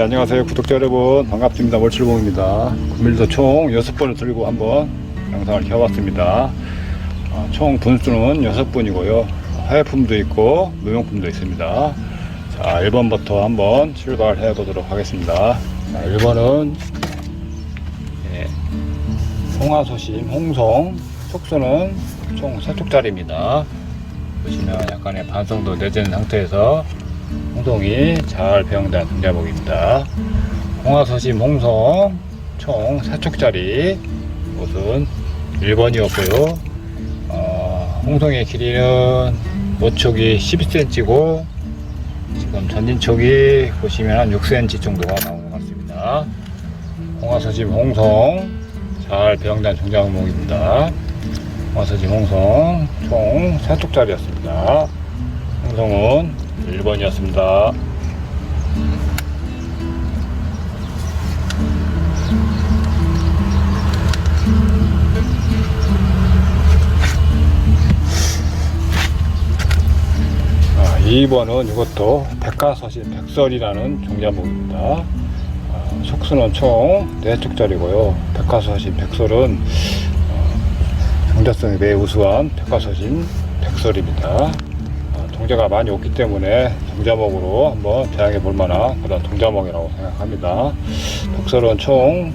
예, 안녕하세요. 구독자 여러분. 반갑습니다. 월출봉입니다. 구밀도 총 6번을 들고 한번 영상을 켜봤습니다. 어, 총 분수는 6분이고요. 화약품도 있고, 무용품도 있습니다. 자, 1번부터 한번 출발해 보도록 하겠습니다. 자, 1번은, 예, 홍화소심, 홍성, 촉수는 총 3쪽짜리입니다. 보시면 약간의 반성도 내진 상태에서 홍성이 잘 배영된 등자목입니다. 홍화서심 홍성 총 4촉짜리 옷은 1번이었고요. 어, 홍성의 길이는 모촉이 12cm고 지금 전진촉이 보시면 한 6cm 정도가 나온 것 같습니다. 홍화서심 홍성 잘 배영된 등자목입니다. 홍화서심 홍성 총 4촉짜리였습니다. 홍성은 1번이었습니다. 아, 2번은 이것도 백화서신 백설이라는 종자목입니다. 아, 속수는 총 4쪽짜리고요. 백화서신 백설은 어, 정자성이 매우 우수한 백화서신 백설입니다. 어, 종자가 많이 없기 때문에 종자목으로 한번 대항해 볼 만한 그런 종자목이라고 생각합니다. 백설은 총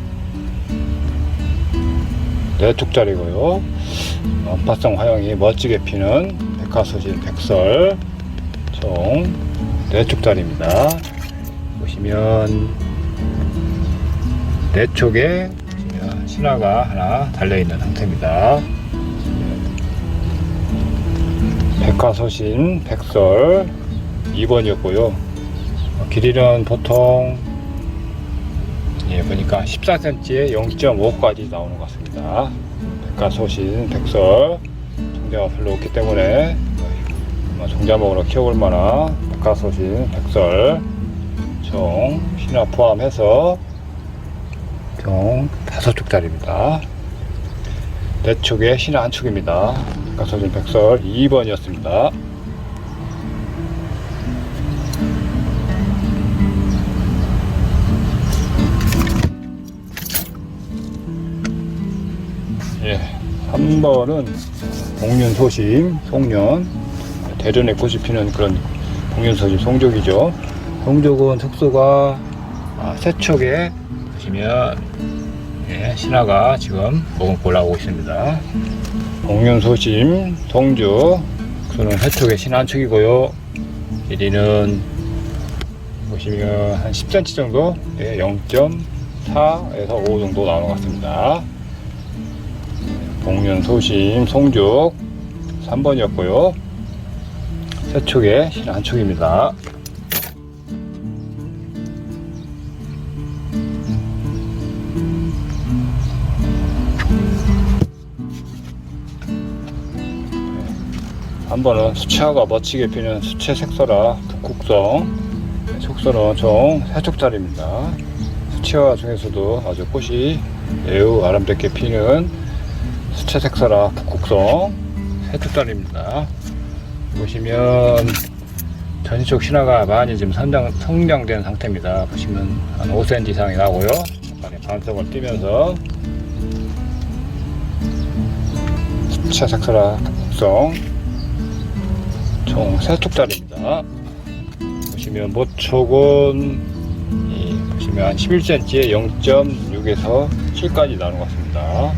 4쪽짜리고요. 원파성 화형이 멋지게 피는 백화서신 백설 총 4쪽짜리입니다. 보시면 4쪽에 신화가 하나 달려있는 상태입니다. 백화소신 백설 2번이었고요. 길이는 보통 예, 보니까 14cm에 0.5까지 나오는 것 같습니다. 백화소신 백설 종자가 별로 없기 때문에 뭐 종자목으로 키워볼 만한 백화소신 백설 총 신화 포함해서 총 5쪽짜리입니다. 네 축에 신화 한 축입니다. 백화소신 백설 2번이었습니다. 예, 3번은 복륜 소심, 송년, 대전에 꽃이 피는 그런 복륜 소심 송족이죠. 송족은 숙소가 아, 세척에 보시면 예, 신화가 지금 먹은 올라오고 있습니다. 그는 세척에 신화 한 축이고요. 길이는 보시면 한 10cm 정도, 예, 0.4에서 5 정도 나오는 것 같습니다. 복륜 소심 송죽 3번이었고요. 세축의 신한 축입니다. 한 번은 수채화가 멋지게 피는 수채 색소라 북극성 속선은 총 3쪽짜리입니다. 수채화 중에서도 아주 꽃이 매우 아름답게 피는 수채 색소라 북극성 세특단입니다. 보시면 전이쪽 신화가 많이 지금 성장, 성장된 상태입니다. 보시면 한 5cm 이상이 나고요. 약간의 반성을 띄면서 수채 색소라 북극성 총 3쪽짜리입니다. 보시면 모촉은 이 보시면 한 11cm에 0.6에서 7까지 나오는 것 같습니다.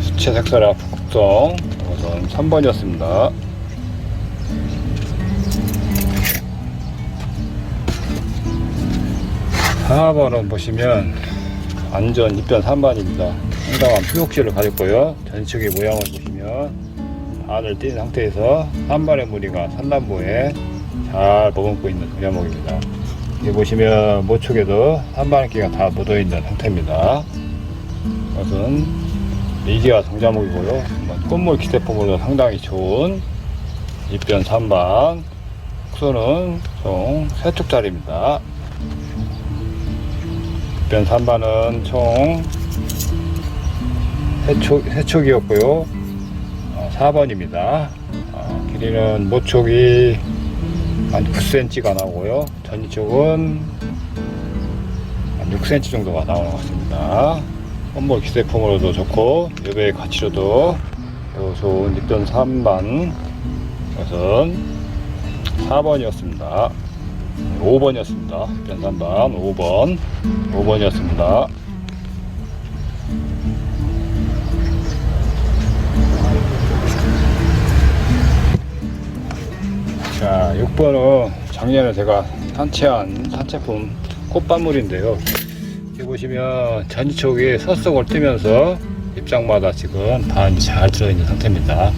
수채 색소라 북극성 우선 3번이었습니다. 사번은 보시면 완전 입변 3반입니다. 상당한 표육실을 가졌고요. 전측의 모양을 보시면 반을 띈 상태에서 3반의 무늬가 산남부에 잘 머금고 있는 그야목입니다. 여기 보시면 모촉에도 3반기가 다 묻어있는 상태입니다. 이것은 미디어 동자목이고요. 꽃물 기대품으로 상당히 좋은 입변 3반 숙소는 총 3쪽짜리입니다. 입변 3반은 총 3촉, 3촉이었고요. 4번입니다. 어, 길이는 모촉이 한 9cm가 나오고요. 전이 쪽은 6cm 정도가 나오는 것 같습니다. 껌볼 기세품으로도 좋고 여배 가치로도 좋은 입던 3반 것은 4번이었습니다. 5번이었습니다. 입던 3반 5번 5번이었습니다. 자, 6번은 작년에 제가 산채한 산채품 꽃반물인데요. 여기 보시면 전지촉이 서석을 뜨면서 입장마다 지금 반이 잘 들어있는 상태입니다.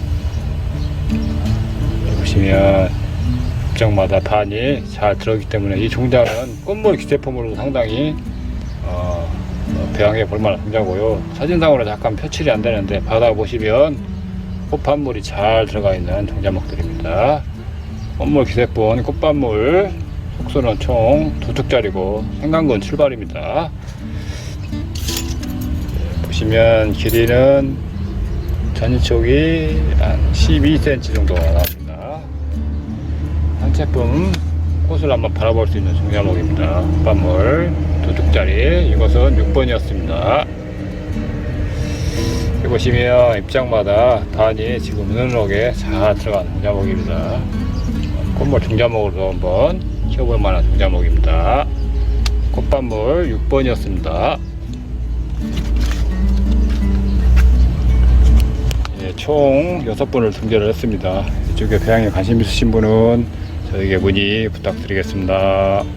보시면 입장마다 반이 잘 들어있기 때문에 이 종자는 꽃물 기세품으로 상당히 어, 어, 배양해 볼 만한 종자고요. 사진상으로 잠깐 표출이 안 되는데 받아보시면 꽃반물이 잘 들어가 있는 종자목들입니다. 꽃물 기세본 꽃반물 속수는 총두 쪽짜리고 생강근 출발입니다. 보시면 길이는 전이촉이 한 12cm 정도가 나옵니다. 한 제품 꽃을 한번 바라볼 수 있는 종자목입니다. 꽃반물 두 쪽짜리 이것은 6번이었습니다. 여기 보시면 입장마다 단이 지금 은은하게 잘 들어가는 종자목입니다. 꽃물 중자목으로 한번 키워볼 만한 중자목입니다. 꽃반물 6번이었습니다. 예, 총 6분을 등재를 했습니다. 이쪽에 배양에 관심 있으신 분은 저에게 문의 부탁드리겠습니다.